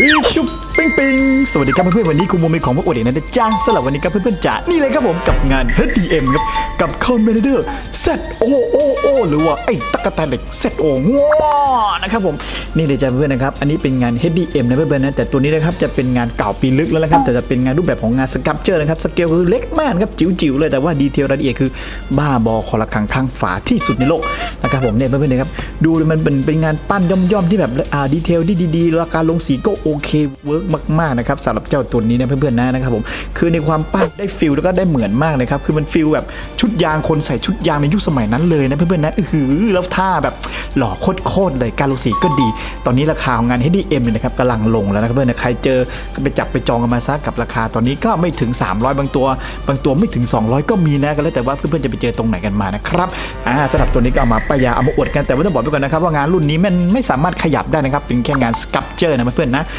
ฮิชุบปิ้งปิ้งสวัสดีครับเพื่อนๆวันนี้คุณโมมีของมาอวดอีกนะจ้าสำหรับวันนี้ครับเพื่อนๆจ๋านี่เลยครับผมกับงาน HDM ครับกับคอนเมนเดอร์ ZOOO หรือว่าไอ้ตักะแตนเหล็ก ZO ง้อนะครับผมนี่เลยจ้าเพื่อนนะครับอันนี้เป็นงาน HDM นะเพื่อนๆนะแต่ตัวนี้นะครับจะเป็นงานเก่าปีลึกแล้วนะครับแต่จะเป็นงานรูปแบบของงานสครับเจอร์นะครับสเกลคือเล็กมากครับจิ๋วๆเลยแต่ว่าดีเทลรายละเอียดคือบ้าบอคอละครังข้างฝาที่สุดในโลก นะครับผมเนี่ยเพื่อนๆครับดูเลยมันเป็นเป็นงานปั้นย่อมๆที่แบบอ่าดีเทลที่ดีๆราคาลงสีก็โอเคเวิร์กมากๆนะครับสำหรับเจ้าตัวนี้นะเพื่อนๆนะนะครับผมคือในความปั้นได้ฟิลแล้วก็ได้เหมือนมากเลยครับคือมันฟิลแบบชุดยางคนใส่ชุดยางในยุคสมัยนั้นเลยนะเพื่อนๆนะเออหือแล้วท่าแบบหล่อโคตรๆเลยการลงสีก็ดี ตอนนี้ราคาของงาน HDM เนี่ยนะครับกำลังลงแล้วนะครับเพื่อนๆใครเจอก็ไปจับไปจองกันมาซะกับราคาตอนนี้ก็ไม่ถึง 300 บางตัว บางตัวไม่ถึง 200 ก็มีนะก็แล้วแต่ว่าเพื่อนๆจะไปเจอตรงไหนกันมานะครับอ่าสำหรับตัวนี้ก็เอามาปยาเอามาอวดกันแต่ว่าต้องบอกไปก่อนนะครับว่างานรุ่นนี้มันไม่สามารถขยับได้นะครับเป็นแค่งานสกับเจอร์นะเพื่อนๆนะ